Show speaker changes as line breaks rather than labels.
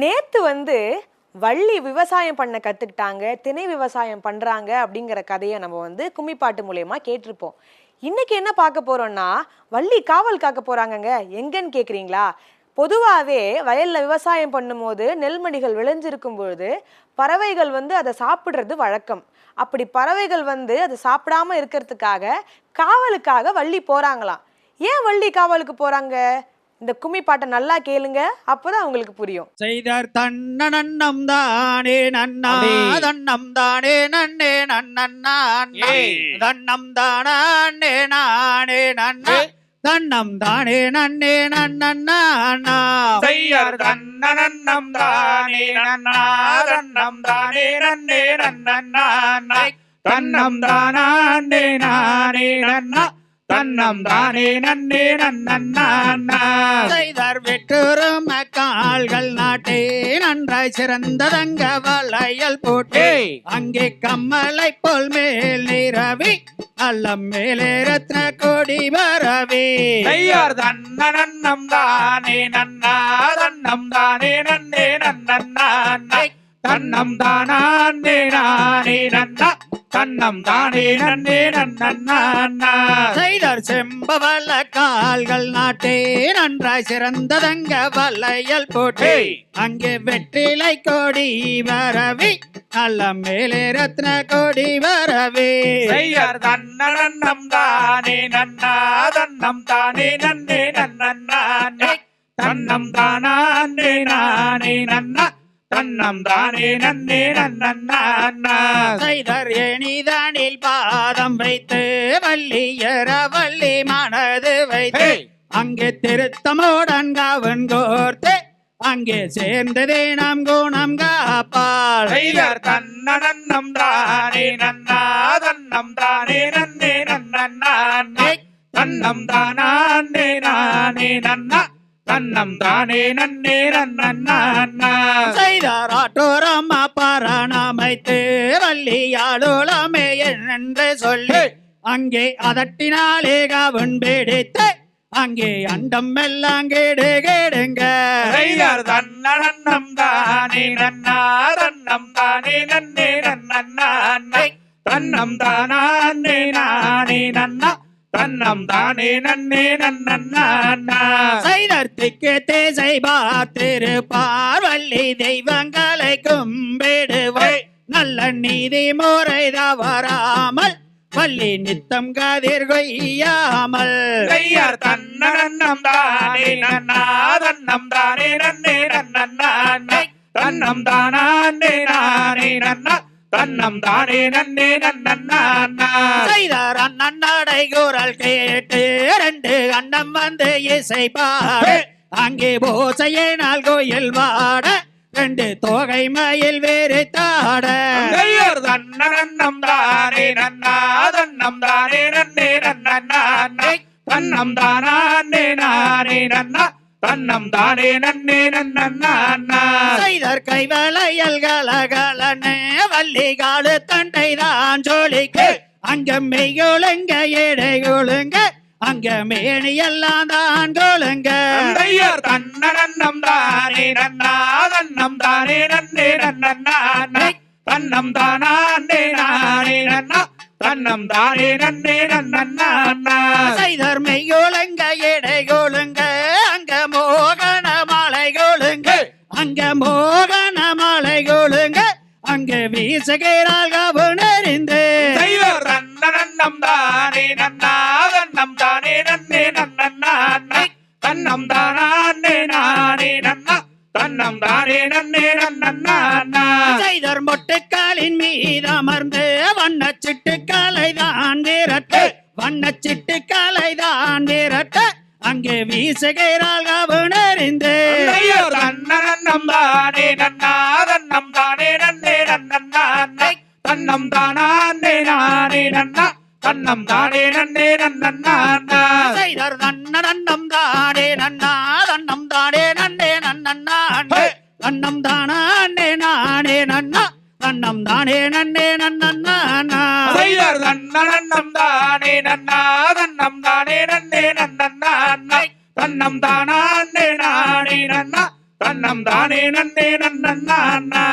நேத்து வந்து வள்ளி விவசாயம் பண்ண கற்றுக்கிட்டாங்க திணை விவசாயம் பண்ணுறாங்க அப்படிங்கிற கதையை நம்ம வந்து கும்மிப்பாட்டு மூலயமா கேட்டிருப்போம். இன்னைக்கு என்ன பார்க்க போகிறோம்னா வள்ளி காவல் காக்க போகிறாங்கங்க எங்கன்னு கேட்குறீங்களா பொதுவாகவே வயலில் விவசாயம் பண்ணும்போது நெல்மணிகள் விளைஞ்சிருக்கும் பொழுது பறவைகள் வந்து அதை சாப்பிட்றது வழக்கம். அப்படி பறவைகள் வந்து அதை சாப்பிடாம இருக்கிறதுக்காக காவலுக்காக வள்ளி போகிறாங்களாம் ஏன் வள்ளி காவலுக்கு போகிறாங்க இந்த கும்மி பாட்டை நல்லா கேளுங்க அப்போதான் உங்களுக்கு புரியும்
செய்தார் தன்ன நன்னம் தானே நன்னா. தன்னம் தானே நன்னே நன்னன்னா
ஏய்.
தன்னம் தானே நானே நன்னா. தன்னம் தானே நன்னே நன்னன்னா
செய்யர் தன்னனம் தானே நன்னா தன்னம் தானே நன்னே நன்னா தன்னம் தானே நானே நன்னா தன்னம் தானே நன்னே நன்னா
செய்தார் வெற்றுரும் கால்கள் நாட்டே நன்றாய் சிறந்ததங்க வளையல் போட்டே. அங்கே கம்மலை போல் மேல் நிறவி அல்லம் மேலே ரத்ன கொடி வரவே
செய்யர் தன்னனம் தானே நன்னா தன்னம் தானே நன்னே நன்னா தன்னம் தானே நானே நன்னா. தன்னம் தானே நன்னே நன்னா
செய்தார் செம்பவள கால்கள் நாட்டே நன்றாய் சிறந்ததங்க வளையல் போட்டே. அங்கே வெற்றிலை கொடி வரவி நல்ல மேலே ரத்ன கொடி வரவே.
செய்யர் தன்னனம் தானே நன்னா தன்னம் தானே நன்னே நன்னா தன்னம் தானே நானே நன்னா. தன்னம் தானே நன்னே நன்னா
செய்தர் ஏனிதானில் பாதம் வைத்து வள்ளியர வள்ளி மனது வைத்து. அங்கே திருத்தமோடன் காவன் கோர்த்து அங்கே சேர்ந்ததே நாம் குணம் காப்பாள்.
தன்னனம் தானே நன்னா தன்னம் தானே நன்னே நன்னா தன்னம் தானே தன்னம் தானே நன்னே நன்னா
செய்தார் ஆட்டோரம்மா பாராணமைத்து வள்ளியாளுளமே என்று சொல்லி அங்கே அதட்டினாலே காவன் பிடித்து அங்கே அண்டம் எல்லாம் கேடு கேடுங்க.
தன்னனம் தானே நன்னா தன்னம் தானே நன்னே நன்னா தன்னம் தானே நானே நன்னா. தன்னம் தானே நன்னே நன்னா
செய்தர்த்திக்கு தேசை பார்த்திருப்பார் வள்ளி தெய்வங்களை கும்பிடுவாய். நல்ல நீதி முறை தவறாமல் வள்ளி நித்தம் கதிர் கொய்யாமல்.
செய்யர் தன்னனம் தானே நன்னா. தன்னம் தானே நன்னே நன்னா தன்னம் தானே நானே நன்னா. தன்னம் தானே நன்னே நன்னா.
செய்தார் அண்ணன் நடை குரல் கேட்டு ரெண்டு அண்ணம் வந்து இசை பாட. அங்கே போசையே நாள் கோயில் வாட. ரெண்டு தோகை மயில் வேறு தாட.
கையர் தன்னனம் தானே நன்னா தன்னம் தானே நன்னே நன்னா. தன்னம் தானே நானே நன்னா. தன்னம் தானே நன்னே நன்னா.
செய்தர் கைவளையல் கலகலன்னு வள்ளி காலு தண்டை தான் ஜோலிக்கு அங்க மெய்யொழுங்க எடை ஒழுங்க. அங்க மேனி எல்லாம் தான் கொழுங்க
கையர் தன்னனம் தானே நன்னா தன்னம் தானே நன்னே நன்னா தன்னம் தானே நானே நன்னா. தன்னம் தானே நன்னே நன்னா
செய்தர் மெய்யொழுங்க எடை ஒழுங்க. அங்க மோகன மாலை கொழுங்க அங்க கொழுங்க அங்க வீசுகிறாள் கவுனறிந்து
செய்வர் தன்னனம் தானே நன்னா தன்னம் தானே நன்னே நன்னா தன்னம் தானே நானே நன்னா. தன்னம் தானே நன்னே நன்னா
செய்தர் மொட்டுக்காலின் மீது அமர்ந்து வண்ண சிட்டுக்காலை தான் விரட்டு வண்ண சிட்டுக்காலை தான் விரட்டு அங்கே வீசுகிறாள் கவுனறிந்து
செய்வர் தன்னனம் தானே நன்னா தன்னம் தானே தன்னம் தானே நானே நன்னா. தன்னம் தானே நன்னே நன்னா
நன்ன. நன்னம் தானே நன்னா. தன்னம் தானே நன்னே நன்னண்ணா தன்னம் தானே நானே நன்னா. தன்னம் தானே நன்னே நன்னண்ணா
செய்வர் தன்னனம் தானே நன்னா. தன்னம் தானே நன்னே நன்னா தன்னம் தானே நானே நன்னா. தன்னம் நன்னம் தானே நன்னே நன்னன்னா